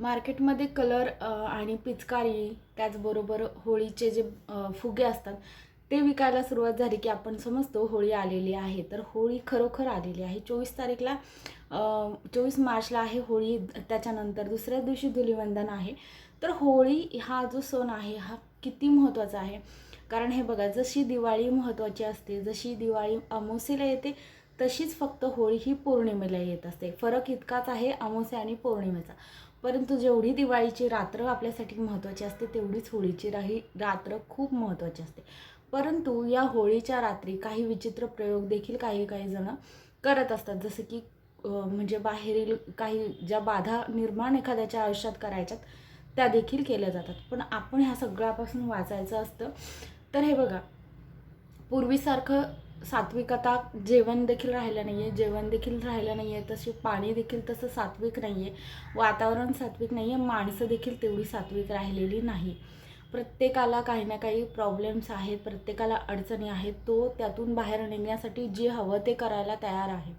मार्केटमध्ये कलर आणि पिचकारी त्याचबरोबर होळीचे जे फुगे असतात ते विकायला सुरुवात झाली की आपण समजतो होळी आलेली आहे. तर होळी खरोखर आलेली आहे. चोवीस तारीखला चोवीस मार्चला आहे होळी त्याच्यानंतर दुसऱ्या दिवशी धुलिवंदन आहे. तर होळी हा जो सण आहे हा किती महत्त्वाचा आहे? कारण हे बघा जशी दिवाळी महत्त्वाची असते जशी दिवाळी अमावस्येला येते तशीच फक्त होळी ही पौर्णिमेला येत असते. फरक इतकाच आहे अमावस्या आणि पौर्णिमेचा. परंतु जेवढी दिवाळीची रात्र आपल्यासाठी महत्त्वाची असते तेवढीच होळीची राही रात्र खूप महत्त्वाची असते. परंतु या होळीच्या रात्री काही विचित्र प्रयोग देखील काही काही जण करत असतात. जसं की म्हणजे बाहेरील काही ज्या बाधा निर्माण एखाद्याच्या आयुष्यात करायच्यात त्या देखील केल्या जातात. पण आपण ह्या सगळ्यापासून वाचायचं असतं तर हे बघा पूर्वीसारखं सात्विकता जेवण देखील राहिलं नाही आहे जेवण देखील राहिलं नाही आहे तसे पाणी देखील तसं सात्विक नाही आहे वातावरण सात्विक नाही आहे माणसं देखील तेवढी सात्विक राहिलेली नाही. प्रत्येकाला काही ना काही प्रॉब्लेम्स आहेत प्रत्येकाला अडचणी आहेत तो त्यातून बाहेर निघण्यासाठी जे हवं ते करायला तयार आहे.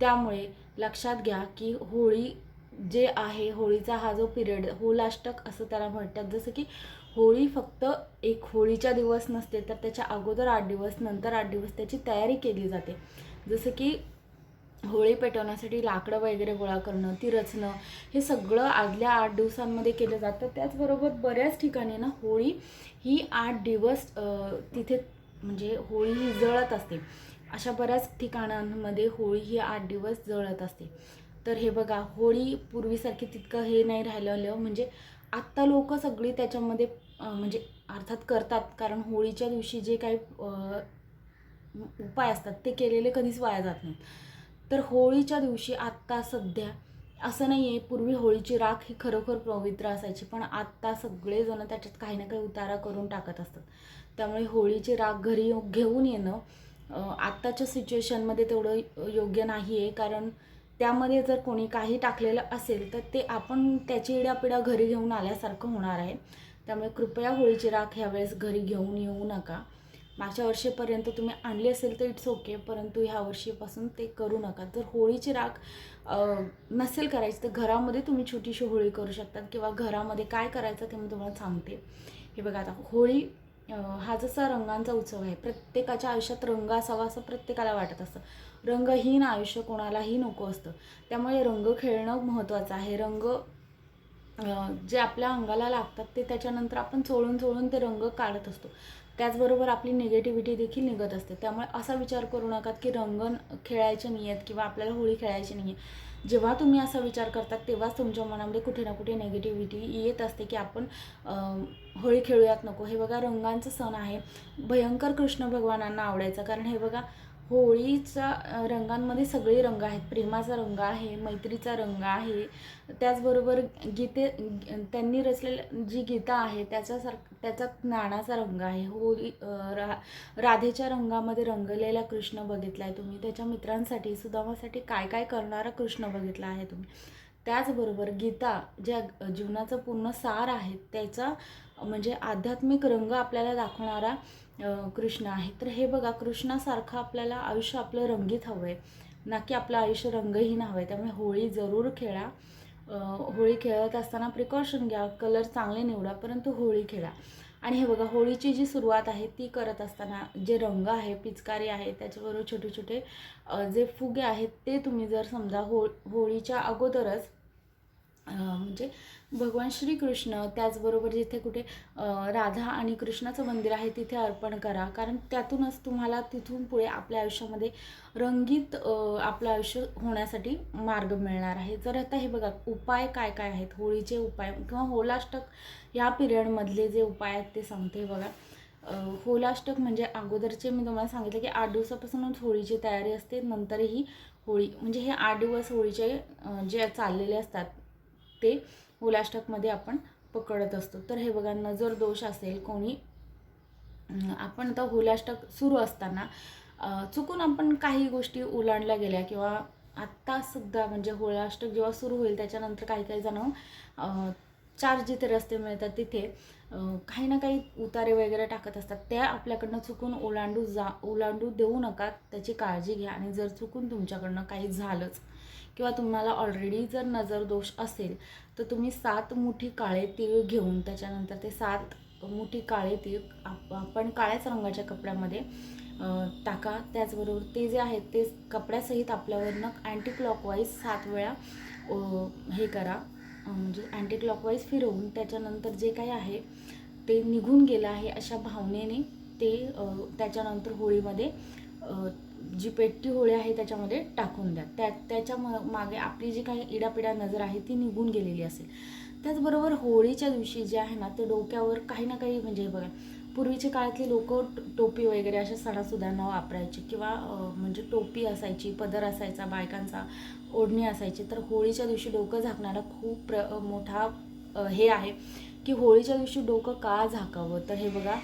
त्यामुळे लक्षात घ्या की होळी जे आहे होळीचा हा जो पिरियड होलाष्टक असं त्याला म्हणतात. जसं की होळी फक्त एक होळीच्या दिवस नसते तर त्याच्या अगोदर आठ दिवस नंतर आठ दिवस त्याची तयारी केली जाते. जसं की होळी पेटवण्यासाठी लाकडं वगैरे गोळा करणं ती रचणं हे सगळं आदल्या आठ दिवसांमध्ये केलं जातं. त्याचबरोबर बऱ्याच ठिकाणी ना होळी ही आठ दिवस तिथे म्हणजे होळी ही जळत असते. अशा बऱ्याच ठिकाणांमध्ये होळी ही आठ दिवस जळत असते. तर हे बघा होळी पूर्वीसारखी तितकं हे नाही राहिलेलं. म्हणजे आत्ता लोक सगळी त्याच्यामध्ये म्हणजे अर्थात करतात. कारण होळीच्या दिवशी जे काही उपाय असतात ते केलेले कधीच वाया जात नाहीत. तर होळीच्या दिवशी आत्ता सध्या असं नाही आहे पूर्वी होळीची राख ही खरोखर पवित्र असायची. पण आत्ता सगळेजण त्याच्यात काही ना काही उतारा करून टाकत असतात. त्यामुळे होळीची राख घरी घेऊन येणं आत्ताच्या सिच्युएशनमध्ये तेवढं योग्य नाही आहे कारण त्यामध्ये जर कोणी काही टाकलेलं असेल तर ते आपण त्याची इड्यापिड्या घरी घेऊन आल्यासारखं होणार आहे. त्यामुळे कृपया होळीची राख ह्यावेळेस घरी घेऊन येऊ नका. मागच्या वर्षीपर्यंत तुम्ही आणली असेल तर इट्स ओके परंतु ह्या वर्षीपासून ते करू नका. जर होळीची राख नसेल करायची तर घरामध्ये तुम्ही छोटीशी होळी करू शकतात किंवा घरामध्ये काय करायचं ते मी तुम्हाला सांगते. हे बघा आता होळी हा जसा रंगांचा उत्सव आहे प्रत्येकाच्या आयुष्यात रंग असावा असं प्रत्येकाला वाटत असतं. रंगहीन आयुष्य कोणालाही नको असतं. त्यामुळे रंग खेळणं महत्त्वाचं आहे. रंग जे आपल्या अंगाला लागतात ते त्याच्यानंतर आपण चोळून चोळून ते रंग काढत असतो. त्याचबरोबर आपली निगेटिव्हिटी देखील निघत असते. त्यामुळे असा विचार करू नका की रंग खेळायचे नाही आहेत किंवा आपल्याला होळी खेळायची नाही आहे जेव्हा तुम्ही असा विचार करतात तेव्हाच तुमच्या मनामध्ये कुठे ना कुठे नेगेटिव्हिटी येत असते की आपण होळी खेळूयात नको. हे बघा रंगांचं सण आहे. भयंकर कृष्ण भगवानांना आवडायचा. कारण हे बघा होळीचा रंगांमध्ये सगळे रंग आहेत. प्रेमाचा रंग आहे मैत्रीचा रंग आहे. त्याचबरोबर गीते त्यांनी रचलेलं जी गीता आहे त्याच्यासार त्याचा ज्ञानाचा रंग आहे. होळी रा राधेच्या रंगामध्ये रंगलेला कृष्ण बघितला आहे तुम्ही. त्याच्या मित्रांसाठी सुदामासाठी काय काय करणारा कृष्ण बघितला आहे तुम्ही. त्याचबरोबर गीता ज्या जीवनाचं पूर्ण सार आहे त्याचा म्हणजे आध्यात्मिक रंग आपल्याला दाखवणारा कृष्ण आहे. तर हे बघा कृष्णासारखं आपल्याला आयुष्य आपलं रंगीत हवं आहे ना की आपलं आयुष्य रंगहीन हवं आहे त्यामुळे होळी जरूर खेळा. होळी खेळत असताना प्रिकॉशन घ्या कलर चांगले निवडा परंतु होळी खेळा. आणि हे बघा होळीची जी सुरुवात आहे ती करत असताना जे रंग आहे पिचकारी आहे त्याच्याबरोबर छोटे छोटे जे फुगे आहेत ते तुम्ही जर समजा हो होळीच्या अगोदरच म्हणजे भगवान श्रीकृष्ण त्याचबरोबर जिथे कुठे राधा आणि कृष्णाचं मंदिर आहे तिथे अर्पण करा. कारण त्यातूनच तुम्हाला तिथून पुढे आपल्या आयुष्यामध्ये रंगीत आपलं आयुष्य होण्यासाठी मार्ग मिळणार आहे. जर आता हे बघा उपाय काय काय आहेत? होळीचे उपाय किंवा होलाष्टक या पिरियडमधले जे उपाय आहेत ते सांगते बघा. होलाष्टक म्हणजे अगोदरचे मी तुम्हाला सांगितलं की आठ दिवसापासूनच होळीची तयारी असते. नंतरही होळी म्हणजे हे आठ दिवस होळीचे जे चाललेले असतात ते ओलाष्टकमध्ये आपण पकडत असतो. तर हे बघा नजर दोष असेल कोणी. आपण आता होलाष्टक सुरू असताना चुकून आपण काही गोष्टी ओलांडल्या गेल्या किंवा आत्ता सुद्धा म्हणजे होळाष्टक जेव्हा सुरू होईल त्याच्यानंतर काही काही जण चार जिथे रस्ते मिळतात तिथे काही ना काही उतारे वगैरे टाकत असतात. त्या आपल्याकडनं चुकून ओलांडू जा ओलांडू देऊ नका त्याची काळजी घ्या आणि जर चुकून तुमच्याकडनं काही झालंच किंवा तुम्हाला ऑलरेडी जर नजर दोष असेल तर तुम्ही सात मुठी काळे तीळ घेऊन त्याच्यानंतर ते सात मुठी काळे तीळ आप- आपण काळ्याच रंगाच्या कपड्यामध्ये टाका. त्याचबरोबर ते जे आहेत ते कपड्यासहित आपल्यावरनं अँटी क्लॉकवाईज सात वेळा हे करा. म्हणजे अँटी क्लॉकवाईज फिरवून त्याच्यानंतर जे काही आहे ते निघून गेलं आहे अशा भावनेने ते त्याच्यानंतर होळीमध्ये जी पेटती होळी आहे त्याच्यामध्ये टाकून द्या. त्या त्याच्या म- मागे आपली जी काही इडापिडा नजर आहे ती निघून गेलेली असेल. त्याचबरोबर होळीच्या दिवशी जे आहे ना ते डोक्यावर काही ना काही म्हणजे बघा पूर्वीच्या काळातली लोक टोपी वगैरे अशा सणासुदांना वापरायची किंवा म्हणजे टोपी असायची पदर असायचा बायकांचा ओढणी असायची तर होळीच्या दिवशी डोकं झाकणारा खूप प्र मोठा हे आहे की होळीच्या दिवशी डोकं का झाकावं? तर हे बघा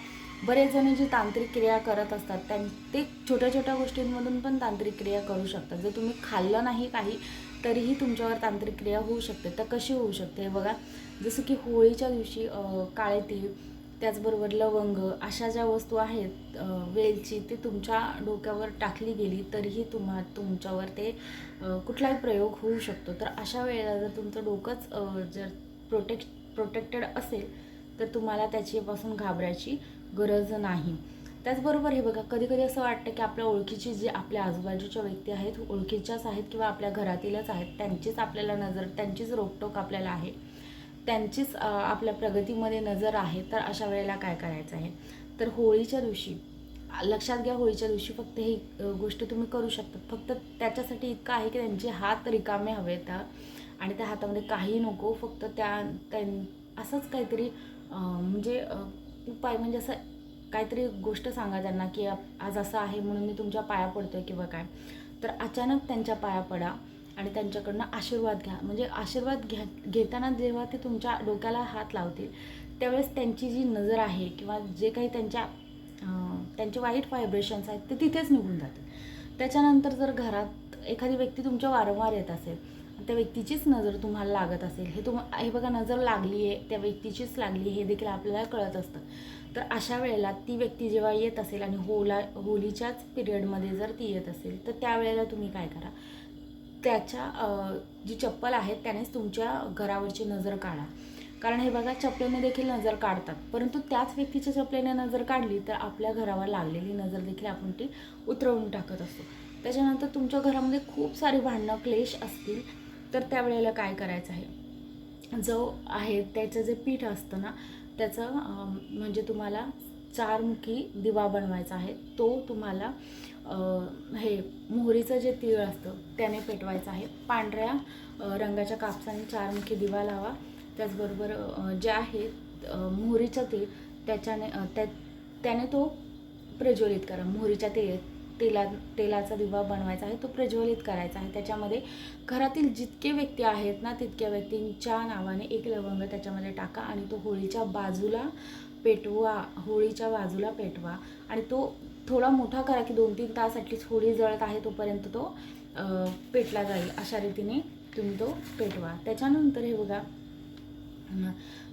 बरेच जण जे तांत्रिक क्रिया करत असतात त्यां ते छोट्या छोट्या गोष्टींमधून पण तांत्रिक क्रिया करू शकतात. जर तुम्ही खाल्लं नाही काही तरीही तुमच्यावर तांत्रिक क्रिया होऊ शकते. तर कशी होऊ शकते? बघा. जसं की होळीच्या दिवशी काळे तीळ त्याचबरोबर लवंग अशा ज्या वस्तू आहेत वेलची ते तुमच्या डोक्यावर टाकली गेली तरीही तुम्हा तुमच्यावर ते कुठलाही प्रयोग होऊ शकतो. तर अशा वेळेला जर तुमचं डोकंच जर प्रोटेक्ट प्रोटेक्टेड असेल तर तुम्हाला त्याच्यापासून घाबरायची गरज नाही. त्याचबरोबर हे बघा कधी कधी असं वाटतं की आपल्या ओळखीची जी आपल्या आजूबाजूच्या व्यक्ती आहेत ओळखीच्याच आहेत किंवा आपल्या घरातीलच आहेत त्यांचीच आपल्याला नजर त्यांचीच रोकटोक आपल्याला आहे. त्यांचीच आपल्या प्रगतीमध्ये नजर आहे तर अशा वेळेला काय करायचं आहे? तर होळीच्या दिवशी लक्षात घ्या होळीच्या दिवशी फक्त ही गोष्ट तुम्ही करू शकता. फक्त त्याच्यासाठी इतकं आहे की त्यांचे हात रिकामे हवेत आणि त्या हातामध्ये काही नको फक्त त्या त्यां असंच काहीतरी म्हणजे उपाय म्हणजे असं काहीतरी गोष्ट सांगा त्यांना की आज असं आहे म्हणून मी तुमच्या पाया पडतो आहे किंवा काय. तर अचानक त्यांच्या पाया पडा आणि त्यांच्याकडनं आशीर्वाद घ्या. म्हणजे आशीर्वाद घ्या घेताना जेव्हा ते तुमच्या डोक्याला हात लावतील त्यावेळेस त्यांची जी नजर आहे किंवा जे काही त्यांच्या त्यांचे वाईट व्हायब्रेशन्स आहेत ते तिथेच निघून जातील. त्याच्यानंतर जर घरात एखादी व्यक्ती तुमच्या वारंवार येत असेल त्या व्यक्तीचीच नजर तुम्हाला लागत असेल. हे तुम हे बघा नजर लागली आहे त्या व्यक्तीचीच लागली हे देखील आपल्याला कळत असतं. तर अशा वेळेला ती व्यक्ती जेव्हा येत असेल आणि होला होलीच्याच पिरियडमध्ये जर ती येत असेल तर त्यावेळेला तुम्ही काय करा? त्याच्या जी चप्पल आहे त्यानेच तुमच्या घरावरची नजर काढा. कारण हे बघा चपलेने देखील नजर काढतात. परंतु त्याच व्यक्तीच्या चपलेने नजर काढली तर आपल्या घरावर लागलेली नजर देखील आपण ती उतरवून टाकत असतो. त्याच्यानंतर तुमच्या घरामध्ये खूप सारी भांडणं क्लेश असतील तर त्यावेळेला काय करायचं आहे? जो आहे त्याचं जे पीठ असतं ना त्याचं म्हणजे तुम्हाला चारमुखी दिवा बनवायचा आहे. तो तुम्हाला हे मोहरीचं जे तीळ असतं त्याने पेटवायचं आहे. पांढऱ्या रंगाच्या कापसाने चारमुखी दिवा लावा. त्याचबरोबर जे आहे मोहरीचं तीळ त्याच्याने त्या त्याने तो प्रज्वलित करा. मोहरीच्या तेळ तेला तेलाचा दिवा बनवायचा आहे तो प्रज्वलित करायचा आहे. त्याच्यामध्ये घरातील जितके व्यक्ती आहेत ना तितक्या व्यक्तींच्या नावाने एक लवंग त्याच्यामध्ये टाका आणि तो होळीच्या बाजूला पेटवा होळीच्या बाजूला पेटवा. आणि तो थोडा मोठा करा की दोन तीन तास ॲटलीस्ट होळी जळत आहे तोपर्यंत तो पेटला जाईल. अशा रीतीने तुम्ही तो पेटवा. त्याच्यानंतर हे बघा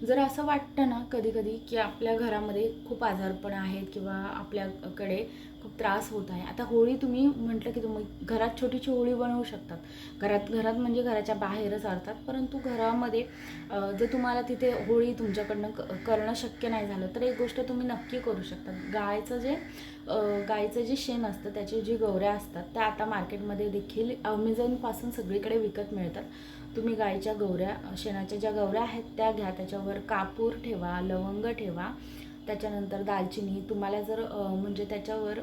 जर असं वाटतं ना कधी कधी की आपल्या घरामध्ये खूप आजारपण आहेत किंवा आपल्याकडे खूप त्रास होत आहे. आता होळी तुम्ही म्हटलं की तुम्ही घरात छोटीशी होळी बनवू शकतात. घरात घरात म्हणजे घराच्या बाहेरच अर्थात परंतु घरामध्ये जर तुम्हाला तिथे होळी तुमच्याकडनं क करणं शक्य नाही झालं तर एक गोष्ट तुम्ही नक्की करू शकता गायचं जे गायचं जे शेण असतं त्याचे जे गवऱ्या असतात त्या आता मार्केटमध्ये देखील अमेझॉनपासून सगळीकडे विकत मिळतात. तुम्ही गायच्या गवऱ्या शेणाच्या ज्या गवऱ्या आहेत त्या घ्या. त्याच्यावर कापूर ठेवा लवंग ठेवा. त्याच्यानंतर दालचिनी. तुम्हाला जर म्हणजे त्याच्यावर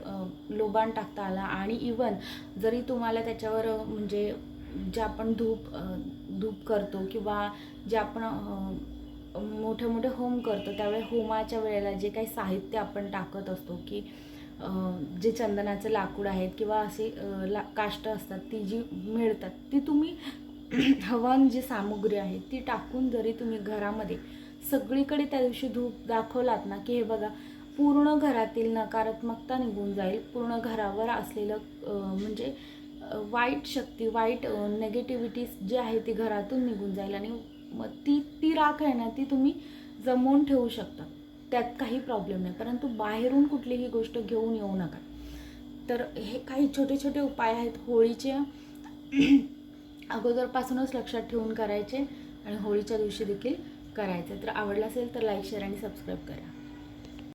लोबान टाकता आला आणि इवन जरी तुम्हाला त्याच्यावर म्हणजे जे आपण धूप धूप करतो किंवा जे आपण मोठे मोठे होम करतो त्यावेळी होमाच्या वेळेला जे काही साहित्य आपण टाकत असतो की जे चंदनाचं लाकूड आहेत किंवा अशी ला काष्ट असतात ती जी मिळतात ती तुम्ही हवन जी सामुग्री आहे ती टाकून जरी तुम्ही घरामध्ये सगळीकडे त्या दिवशी धूप दाखवलात ना की हे बघा पूर्ण घरातील नकारात्मकता निघून जाईल. पूर्ण घरावर असलेलं म्हणजे वाईट शक्ती वाईट नेगेटिव्हिटीज जी आहे ती घरातून निघून जाईल. आणि मग ती ती राख आहे ना ती तुम्ही जमवून ठेवू शकता. त्यात काही प्रॉब्लेम नाही. परंतु बाहेरून कुठलीही गोष्ट घेऊन येऊ नका. तर हे काही छोटे छोटे उपाय आहेत. होळीचे अगोदरपासूनच लक्षात ठेवून करायचे आणि होळीच्या दिवशी देखील करायचे. तर आवडलं असेल तर लाईक शेअर आणि सबस्क्राईब करा.